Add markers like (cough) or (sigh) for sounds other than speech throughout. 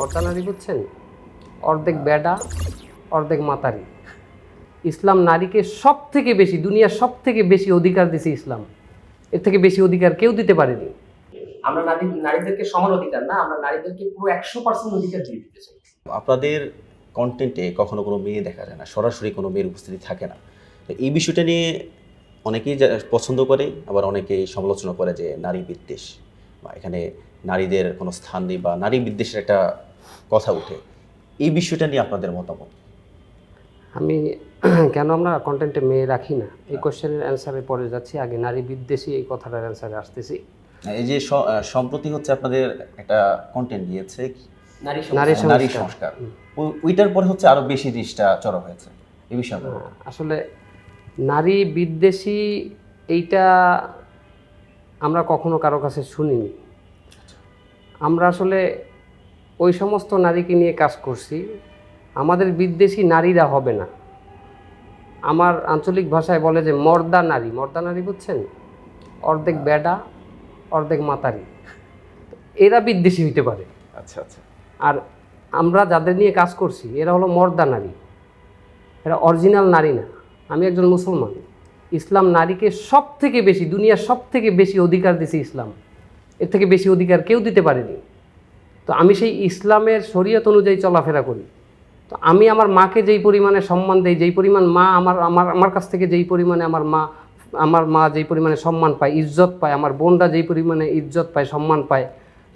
মর্দা নারী বুঝছেন? অর্ধেক বেডা অর্ধেক মাতারি। ইসলাম নারীকে সব থেকে বেশি দুনিয়ার সব থেকে বেশি অধিকার দিছে ইসলাম। এর থেকে বেশি অধিকার কেউ দিতে পারেনি। আমরা নারী নারীদেরকে সমান অধিকার না আমরা নারীদেরকে পুরো একশো পার্সেন্ট অধিকার দিয়ে দিতে চাই। আপনাদের কন্টেন্টে কখনো কোনো মেয়ে দেখা যায় না সরাসরি কোনো মেয়ের উপস্থিতি থাকে না। তো এই বিষয়টা নিয়ে অনেকেই পছন্দ করে আবার অনেকেই সমালোচনা করে যে নারী বিদ্বেষ। বা এখানে নারীদের কোনো স্থান নেই বা নারী বিদ্বেষের একটা কথা উঠে। এই বিষয়টা নিয়ে আপনাদের মতামত? আমি (clears throat) কেন আমরা কন্টেন্টে মেয়ে রাখি না? এই কোশ্চেনের অ্যান্সারে পরে যাচ্ছি। আগে নারী বিদ্বেষী এই কথাটার অ্যান্সারে আসতেছি। এই যে সম্প্রতি হচ্ছে আপনাদের একটা কন্টেন্ট দিয়েছে নারী নারী সংস্কার। ওইটার পরে হচ্ছে আরও বেশি জিনিসটা চড়া হয়েছে। এই বিষয়ে হ্যাঁ, আসলে নারী বিদ্বেষী এইটা আমরা কখনো কারও কাছে শুনিনি। আমরা আসলে ওই সমস্ত নারীকে নিয়ে কাজ করছি। আমাদের বিদ্বেষী নারীরা হবে না। আমার আঞ্চলিক ভাষায় বলে যে মর্দা নারী। মর্দা নারী বুঝছেন? অর্ধেক বেডা অর্ধেক মাতারি। এরা বিদ্বেষী হইতে পারে। আচ্ছা আচ্ছা। আর আমরা যাদের নিয়ে কাজ করছি এরা হলো মর্দা নারী। এরা অরিজিনাল নারী না। আমি একজন মুসলমান। ইসলাম নারীকে সব থেকে বেশি দুনিয়ার সব থেকে বেশি অধিকার দিছে ইসলাম। এর থেকে বেশি অধিকার কেউ দিতে পারেনি। তো আমি সেই ইসলামের শরীয়ত অনুযায়ী চলাফেরা করি। তো আমি আমার মাকে যেই পরিমাণে সম্মান দেই, যেই পরিমাণ মা আমার আমার আমার কাছ থেকে যেই পরিমাণে আমার মা আমার মা যেই পরিমাণে সম্মান পায়, ইজ্জত পায়, আমার বোনরা যেই পরিমাণে ইজ্জত পায়, সম্মান পায়,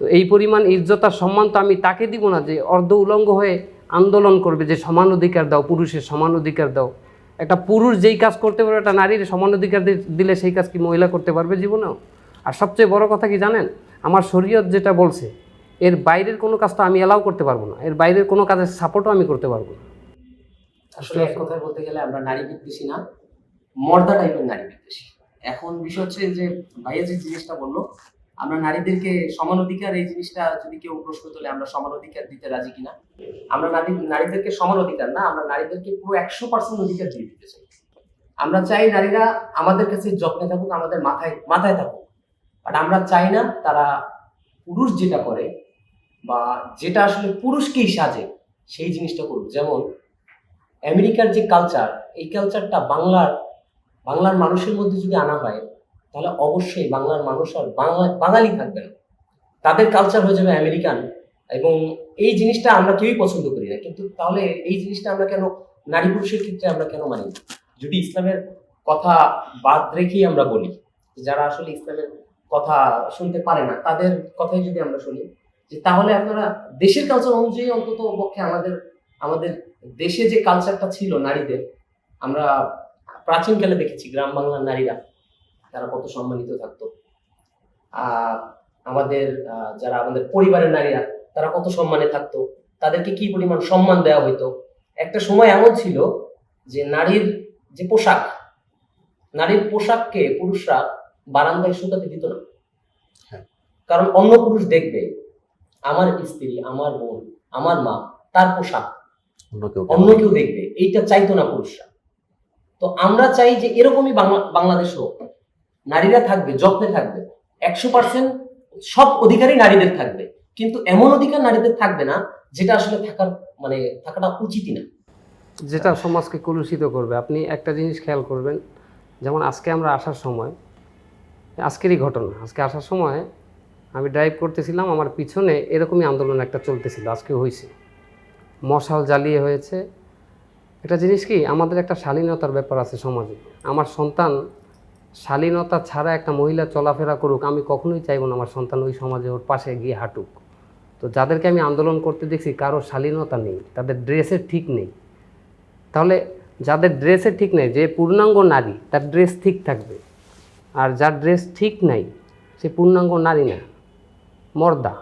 তো এই পরিমাণ ইজ্জত আর সম্মান তো আমি তাকে দিব না যে অর্ধ উলঙ্গ হয়ে আন্দোলন করবে যে সমান অধিকার দাও, পুরুষের সমান অধিকার দাও। একটা পুরুষ যেই কাজ করতে পারবে, একটা নারীর সমান অধিকার দিলে সেই কাজ কি মহিলা করতে পারবে জীবনেও? আর সবচেয়ে বড় কথা কি জানেন? আমার শরীয়ত যেটা বলছে এর বাইরের কোনো কাজ তো আমি এলাও করতে পারব না। এর বাইরের কোনো কাজের সাপোর্টও আমি করতে পারব না। আসলে এক কথায় বলতে গেলে আমরা নারী বিদ্বেষী না, মর্দা টাইপের নারী বিদ্বেষী। এখন বিষয় হচ্ছে যে ভাইয়া যে জিনিসটা বলল, আমরা নারীদেরকে সমান অধিকার, এই জিনিসটা যদি কেউ প্রশ্ন তোলে, আমরা সমান অধিকার দিতে রাজি কিনা? আমরা নারী, নারীদেরকে সমান অধিকার না, আমরা নারীদেরকে পুরো একশো পার্সেন্ট অধিকার দিয়ে দিতে চাই। আমরা চাই নারীরা আমাদের কাছে যত্নে থাকুক, আমাদের মাথায় মাথায় থাকুক। বাট আমরা চাই না তারা পুরুষ যেটা করে বা যেটা আসলে পুরুষকেই সাজে, সেই জিনিসটা করুক। যেমন আমেরিকার যে কালচার এই কালচারটা বাংলার বাংলার মানুষের মধ্যে যদি আনা হয়, তাহলে অবশ্যই বাংলার মানুষ আর বাংলা বাঙালি থাকবে না। তাদের কালচার হয়ে যাবে আমেরিকান এবং এই জিনিসটা আমরা কেউই পছন্দ করি না। কিন্তু তাহলে এই জিনিসটা আমরা কেন, নারী পুরুষের ক্ষেত্রে আমরা কেন মানি যদি ইসলামের কথা বাদ রেখেই আমরা বলি, যারা আসলে ইসলামের কথা শুনতে পারে না, তাদের কথাই যদি আমরা শুনি যে তাহলে আপনারা দেশের কালচার অনুযায়ী অন্তত পক্ষে আমাদের আমাদের দেশে যে কালচারটা ছিল নারীদের আমরা প্রাচীনকালে দেখেছি গ্রাম বাংলার নারীরা তারা কত সম্মানিত থাকতো। আহ, আমাদের যারা আমাদের পরিবারের নারীরা তারা কত সম্মানে থাকতো তাদেরকে কি পরিমাণ সম্মান দেওয়া হতো একটা সময় এমন ছিল যে নারীর যে পোশাক নারীর পোশাককে পুরুষরা বারান্দায় শুকাতে দিত না। হ্যাঁ। কারণ অন্য পুরুষ দেখবে আমার স্ত্রী আমার বোন আমার মা তার পোশাক। অন্য কেউ দেখবে। এইটা চাইতো না পুরুষরা। তো আমরা চাই যে এরকমই বাংলা বাংলাদেশ হোক। নারীরা থাকবে যত্নে থাকবে। একশো পার্সেন্ট সব অধিকারই নারীদের থাকবে। কিন্তু এমন অধিকার নারীদের থাকবে না যেটা আসলে থাকার মানে থাকাটা উচিতই না। যেটা সমাজকে কলুষিত করবে। আপনি একটা জিনিস খেয়াল করবেন। যেমন আজকে আমরা আসার সময় আজকেরই ঘটনা। আজকে আসার সময় আমি ড্রাইভ করতেছিলাম, আমার পিছনে এরকমই আন্দোলন একটা চলতেছিল, আজকে হয়েছে মশাল জ্বালিয়ে হয়েছে। একটা জিনিস কি, আমাদের একটা শালীনতার ব্যাপার আছে সমাজে। আমার সন্তান শালীনতা ছাড়া একটা মহিলা চলাফেরা করুক, আমি কখনোই চাইব না আমার সন্তান ওই সমাজে ওর পাশে গিয়ে হাঁটুক। তো যাদেরকে আমি আন্দোলন করতে দেখছি, কারও শালীনতা নেই, তাদের ড্রেসের ঠিক নেই। তাহলে যাদের ড্রেসের ঠিক নেই, যে পূর্ণাঙ্গ নারী, তার ড্রেস ঠিক থাকবে। আর যার ড্রেস ঠিক নাই, সে পূর্ণাঙ্গ নারী না। মর্দা